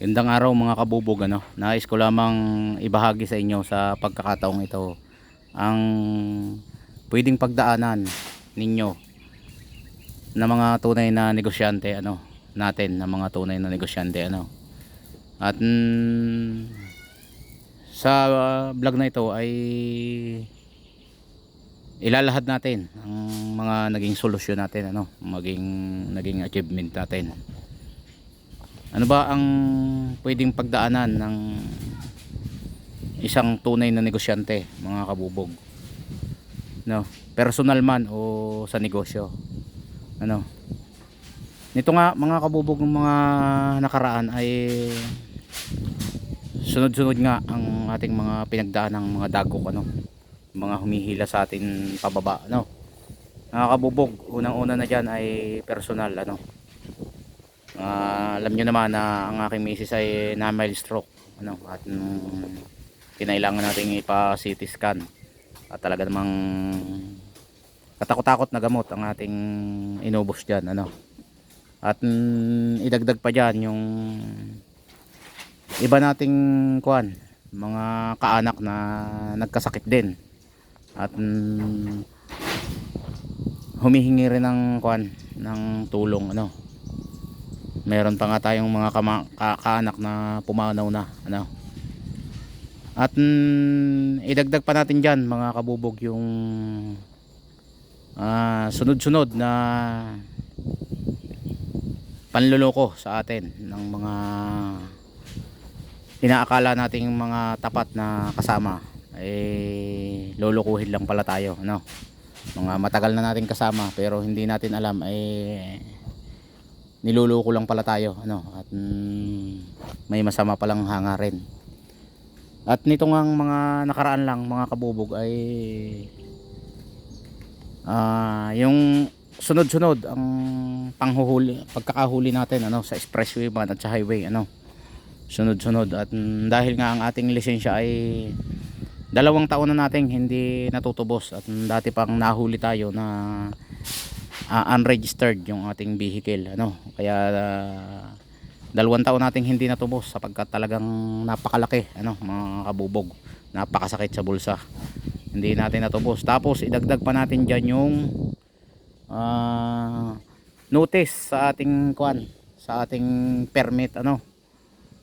Gandang araw mga kabubog ano. Nais ko lamang ibahagi sa inyo sa pagkakataong ito ang pwedeng pagdaanan ninyo na mga tunay na negosyante ano natin na mga tunay na negosyante ano. At mm, sa uh, vlog na ito ay ilalahad natin ang mga naging solusyon natin ano, maging naging achievement natin. Ano ba ang pwedeng pagdaanan ng isang tunay na negosyante, mga kabubog? No, personal man o sa negosyo. Ano? Nito nga mga kabubog ng mga nakaraan ay sunod-sunod nga ang ating mga pinagdaan ng mga dagok ano, mga humihila sa atin pababa, no. Mga kabubog, unang-una na diyan ay personal ano. Ah, alam nyo naman na ang aking misis ay na mild stroke ano at mm, kinailangan nating ipa CT scan. At talaga namang katakot-takot na gamot ang ating inubos diyan ano. At mm, idagdag pa diyan yung iba nating kuan mga kaanak na nagkasakit din. At mm, humihingi rin ng kuan ng tulong ano meron pa nga tayong mga kama, ka, kaanak na pumanaw na ano. At mm, idagdag pa natin dyan mga kabubog yung ah, sunod-sunod na panluloko sa atin ng mga inaakala nating mga tapat na kasama. Eh lulukuhin lang pala tayo ano. Mga matagal na nating kasama pero hindi natin alam eh niluloko lang pala tayo ano at mm, may masama palang hangarin at nito ngang mga nakaraan lang mga kabubog ay ah yung sunod-sunod ang panghuhuli pagkakahuli natin ano sa expressway man at sa highway ano. Sunod-sunod at mm, dahil nga ang ating lisensya ay dalawang taon na nating hindi natutubos at mm, dati pang nahuli tayo na uh, unregistered yung ating vehicle ano. Kaya uh, dalawang taon nating hindi natubos sapagkat talagang napakalaki ano mga kabubog. Napakasakit sa bulsa. Hindi natin natubos tapos idagdag pa natin dyan yung uh, notice sa ating kwan sa ating permit ano.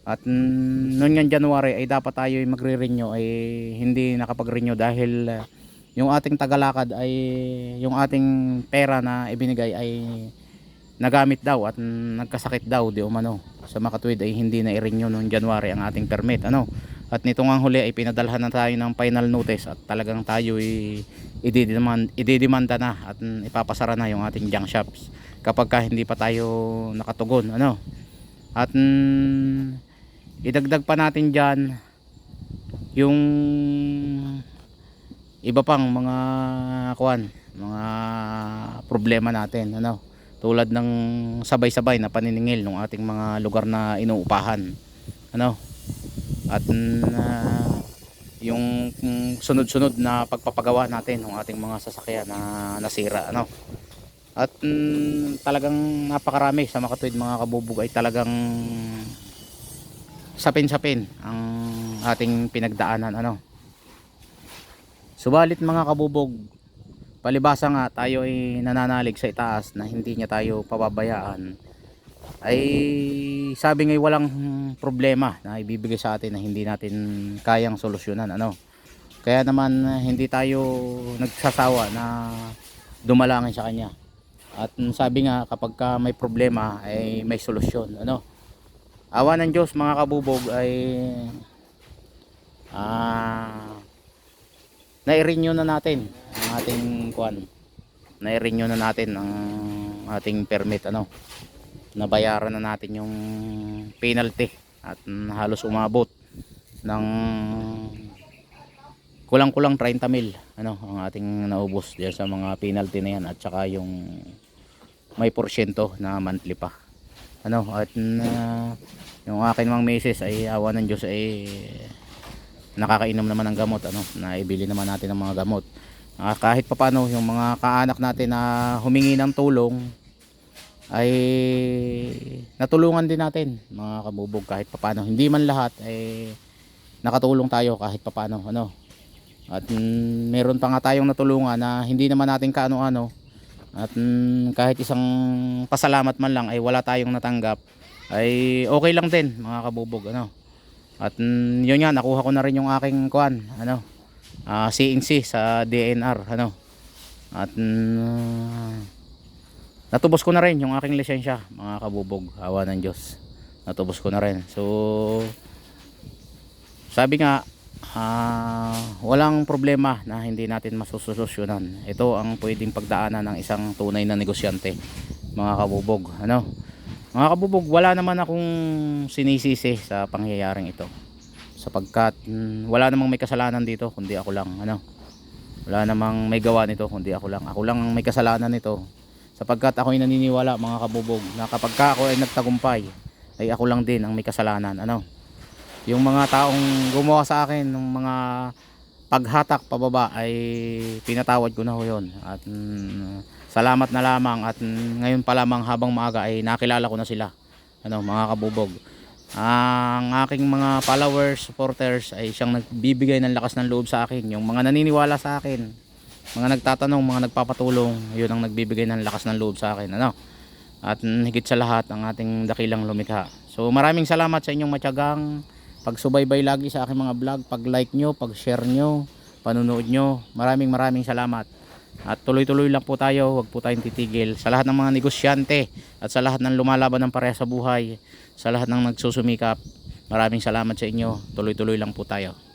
At noon nga January ay dapat tayo magre-renew ay hindi nakapag-renew dahil uh, yung ating tagalakad ay yung ating pera na ibinigay ay nagamit daw at nagkasakit daw di umano. Sa makatwid ay hindi na i-renew noong January ang ating permit ano? At nito nga huli ay pinadalhan na tayo ng final notice at talagang tayo ay ididemand, ididemanda na at ipapasara na yung ating junk shops kapag ka hindi pa tayo nakatugon ano? At mm, idagdag pa natin dyan yung iba pang mga kuan mga problema natin ano? Tulad ng sabay-sabay na paniningil ng ating mga lugar na inuupahan ano? At uh, yung sunod-sunod na pagpapagawa natin ng ating mga sasakyan na nasira ano? At mm, talagang napakarami sa makatuwid mga kabubog ay talagang sapin-sapin ang ating pinagdaanan ano Subalit mga kabubog, palibasa nga tayo ay nananalig sa itaas na hindi niya tayo pababayaan. Ay sabi nga walang problema na ibibigay sa atin na hindi natin kayang solusyonan ano. Kaya naman hindi tayo nagsasawa na dumalangin sa kanya. At sabi nga kapag ka may problema ay may solusyon ano. Awa ng Diyos mga kabubog ay ah na-renew na natin ang ating kuan na-renew na natin ang ating permit ano. Nabayaran na natin yung penalty at halos umabot ng kulang-kulang 30 mil ano ang ating naubos diyan sa mga penalty na yan at saka yung may porsyento na monthly pa. Ano at uh, yung akin mga meses ay awa ng Diyos ay nakakainom naman ng gamot ano naibili naman natin ng mga gamot uh, kahit papano yung mga kaanak natin na humingi ng tulong ay natulungan din natin mga kabubog kahit papano. Hindi man lahat ay nakatulong tayo kahit papano ano. At mm, meron pa nga tayong natulungan na hindi naman natin kaano-ano. At mm, kahit isang pasalamat man lang ay wala tayong natanggap ay okay lang din mga kabubog ano. At mm, yun nga nakuha ko na rin yung aking kuan ano. ah CNC sa DNR ano. At mm, natubos ko na rin yung aking lisensya mga kabubog awa ng Diyos natubos ko na rin so sabi nga ah, walang problema na hindi natin masusolusyonan ito ang pwedeng pagdaanan ng isang tunay na negosyante mga kabubog ano mga kabubog wala naman akong sinisisi sa pangyayaring ito. Sapagkat mm, wala namang may kasalanan dito kundi ako lang ano? Wala namang may gawa nito kundi ako lang. Ako lang ang may kasalanan nito. Sapagkat ako'y naniniwala mga kabubog na kapag ka ako ay nagtagumpay ay ako lang din ang may kasalanan ano? Yung mga taong gumawa sa akin ng mga paghatak pababa ay pinatawad ko na ho yun. At mm, salamat na lamang. At mm, ngayon pa lamang habang maaga ay nakilala ko na sila. Ano mga kabubog. Ang aking mga followers supporters ay siyang nagbibigay ng lakas ng loob sa akin. Yung mga naniniwala sa akin mga nagtatanong mga nagpapatulong yun ang nagbibigay ng lakas ng loob sa akin. Ano? At mm, higit sa lahat ang ating dakilang lumikha. So maraming salamat sa inyong matyagang pagsubaybay lagi sa aking mga vlog pag like nyo pag share nyo panunood nyo. Maraming maraming salamat. At tuloy-tuloy lang po tayo huwag po tayong titigil. Sa lahat ng mga negosyante at sa lahat ng lumalaban ng pareha sa buhay sa lahat ng nagsusumikap maraming salamat sa inyo. Tuloy-tuloy lang po tayo